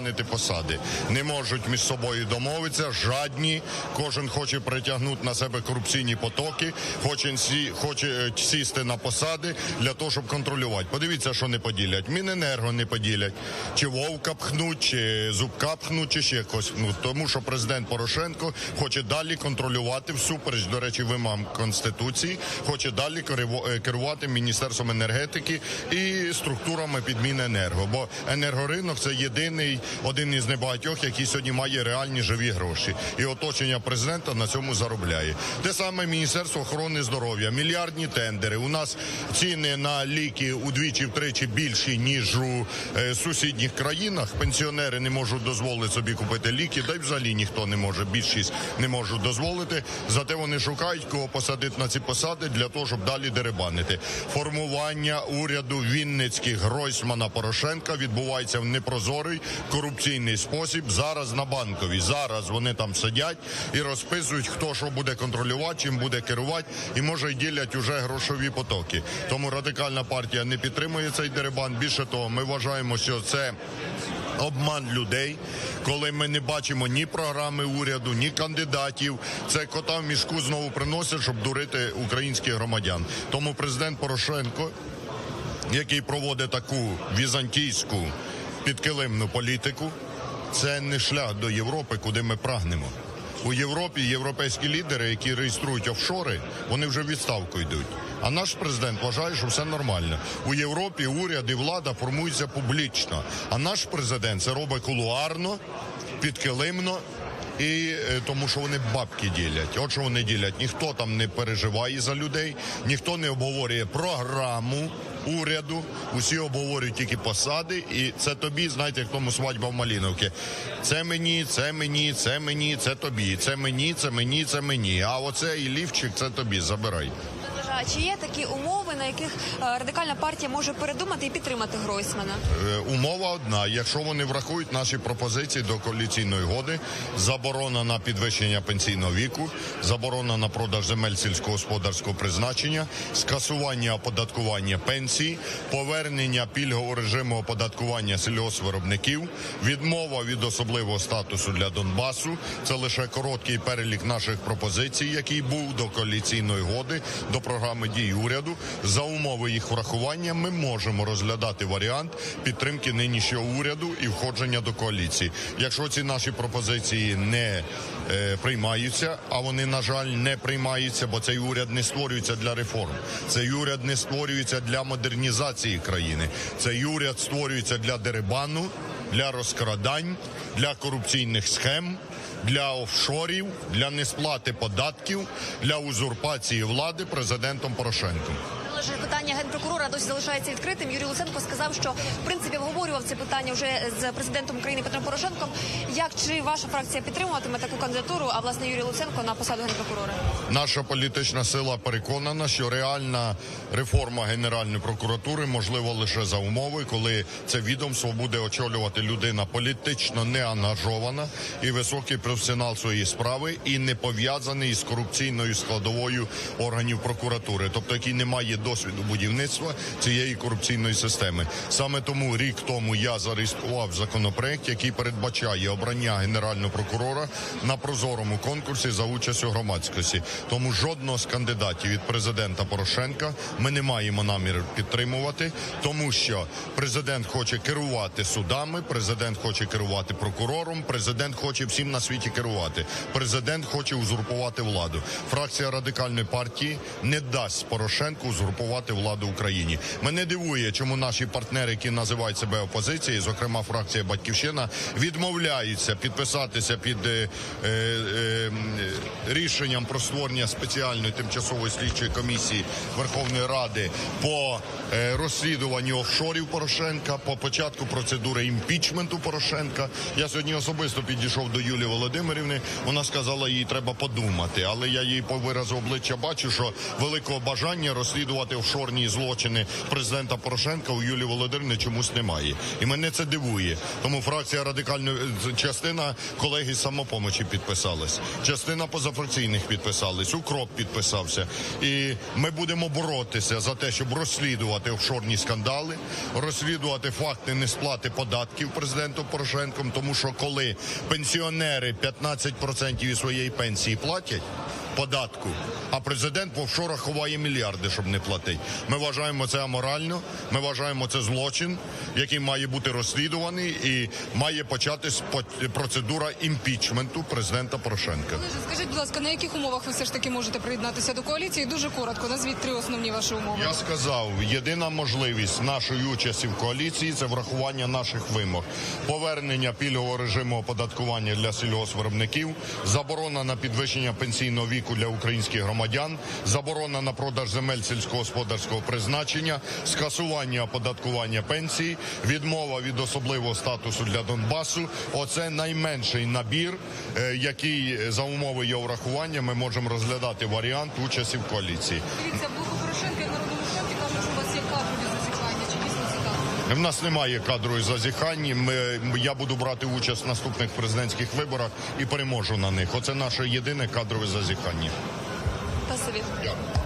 дерибанити посади. Не можуть між собою домовитися, жадні. Кожен хоче притягнути на себе корупційні потоки, хоче, хоче е, сісти на посади для того, щоб контролювати. Подивіться, що не поділять. Міненерго не поділять. Чи вовка пхнуть, чи зубка пхнуть, чи ще якось пхнуть. Тому що президент Порошенко хоче далі контролювати всупереч, до речі, вимогам Конституції, хоче далі е, керувати Міністерством енергетики і структурами підміни енерго. Бо енергоринок це єдиний один із небагатьох, який сьогодні має реальні живі гроші. І оточення президента на цьому заробляє. Те саме Міністерство охорони здоров'я, мільярдні тендери. У нас ціни на ліки удвічі-втричі більші ніж у е, сусідніх країнах. Пенсіонери не можуть дозволити собі купити ліки, да й взагалі ніхто не може. Більшість не може дозволити. Зате вони шукають кого посадити на ці посади для того, щоб далі деребанити. Формування уряду Вінницьких Гройсмана Порошенка відбувається в непрозорий корупційний спосіб. Зараз на банковій. Зараз вони там сидять і розписують, хто що буде контролювати, чим буде керувати, і може й ділять уже грошові потоки. Тому радикальна партія не підтримує цей деребан. Більше того, ми вважаємо, що це. Обман людей, коли ми не бачимо ні програми уряду, ні кандидатів. Це кота в мішку знову приносять, щоб дурити українських громадян. Тому президент Порошенко, який проводить таку візантійську підкилимну політику, це не шлях до Європи, куди ми прагнемо. У Європі європейські лідери, які реєструють офшори, вони вже в відставку йдуть. А наш президент вважає, що все нормально. У Європі уряд і влада формуються публічно. А наш президент це робить кулуарно, підкилимно. І е, тому, що вони бабки ділять. От що вони ділять. Ніхто там не переживає за людей, ніхто не обговорює програму уряду. Усі обговорюють тільки посади. І це тобі, знаєте, як тому свадьба в Маліновці. Це мені, це мені, це мені, це тобі. Це мені, це мені, це мені. А оце і лівчик, це тобі. Забирай. А чи є такі умови, на яких е, радикальна партія може передумати і підтримати Гройсмана? Е, Умова одна: якщо вони врахують наші пропозиції до коаліційної годи, заборона на підвищення пенсійного віку, заборона на продаж земель сільськогосподарського призначення, скасування оподаткування пенсій, повернення пільгового режиму оподаткування сільгоспвиробників, відмова від особливого статусу для Донбасу. Це лише короткий перелік наших пропозицій, який був до коаліційної годи, до програми дій уряду. За умови їх врахування ми можемо розглядати варіант підтримки нинішнього уряду і входження до коаліції. Якщо ці наші пропозиції не е, приймаються, а вони на жаль не приймаються, бо цей уряд не створюється для реформ. Цей уряд не створюється для модернізації країни. Цей уряд створюється для дерибану, для розкрадань, для корупційних схем. Для офшорів, для несплати податків, для узурпації влади президентом Порошенком. Але ж питання генпрокурора досі залишається відкритим. Юрій Луценко сказав, що в принципі обговорював це питання вже з президентом України Петром Порошенком. Як чи ваша фракція підтримуватиме таку кандидатуру? А власне Юрій Луценко на посаду генпрокурора? Наша політична сила переконана, що реальна реформа Генеральної прокуратури можлива лише за умови, коли це відомство буде очолювати людина політично не ангажована і високий професіонал своєї справи, і не пов'язаний з корупційною складовою органів прокуратури, тобто який не має досвіду будівництва цієї корупційної системи. Саме тому рік тому я зареєстрував законопроект, який передбачає обрання генерального прокурора на прозорому конкурсі за участю громадськості. Тому жодного з кандидатів від президента Порошенка ми не маємо намір підтримувати, тому що президент хоче керувати судами, президент хоче керувати прокурором, президент хоче всім на світі керувати. Президент хоче узурпувати владу. Фракція радикальної партії не дасть Порошенку узурпувати владу в Україні. Мене дивує, чому наші партнери, які називають себе опозицією, зокрема фракція Батьківщина, відмовляються підписатися під е, е, е, рішенням про створення спеціальної тимчасової слідчої комісії Верховної Ради по розслідуванню офшорів Порошенка, по початку процедури імпічменту Порошенка. Я сьогодні особисто підійшов до Юлії Володимирівни. Вона сказала, їй треба подумати, але я їй по виразу обличчя бачу, що великого бажання розслідувати офшорні злочини президента Порошенка у Юлії Володимирівни чомусь немає. І мене це дивує. Тому фракція радикальної е, частина колеги самопомочі підписалась, частина позафракційних підписались, укроп підписався. І ми будемо боротися за те, щоб розслідувати офшорні скандали, розслідувати факти несплати податків президентом Порошенком, тому що коли пенсіонери 15% від своєї пенсії платять податку, а президент в офшорах ховає мільярди, щоб не платити. Ми вважаємо це аморально, ми вважаємо це злочин, який має бути розслідуваний і має початись по- процедура імпічменту президента Порошенка. Скажіть, будь ласка, на яких умовах ви все ж таки можете приєднатися до коаліції? Дуже коротко, назвіть три основні ваші умови. Я сказав, єдина можливість нашої участі в коаліції це врахування наших вимог, повернення пільгового режиму оподаткування для сільгоспвиробників, заборона на підвищення пенсійного віку для українських громадян, заборона на продаж земель сільськогосподарського призначення, скасування оподаткування пенсій, відмова від особливого статусу для Донбасу. Оце найменший набір, е, який за умови його врахування ми можемо розглядати варіант участі в коаліції. В нас немає кадрової зазіхань. Ми, я буду брати участь в наступних президентських виборах і переможу на них. Оце наше єдине кадрове зазіхання. Дякую.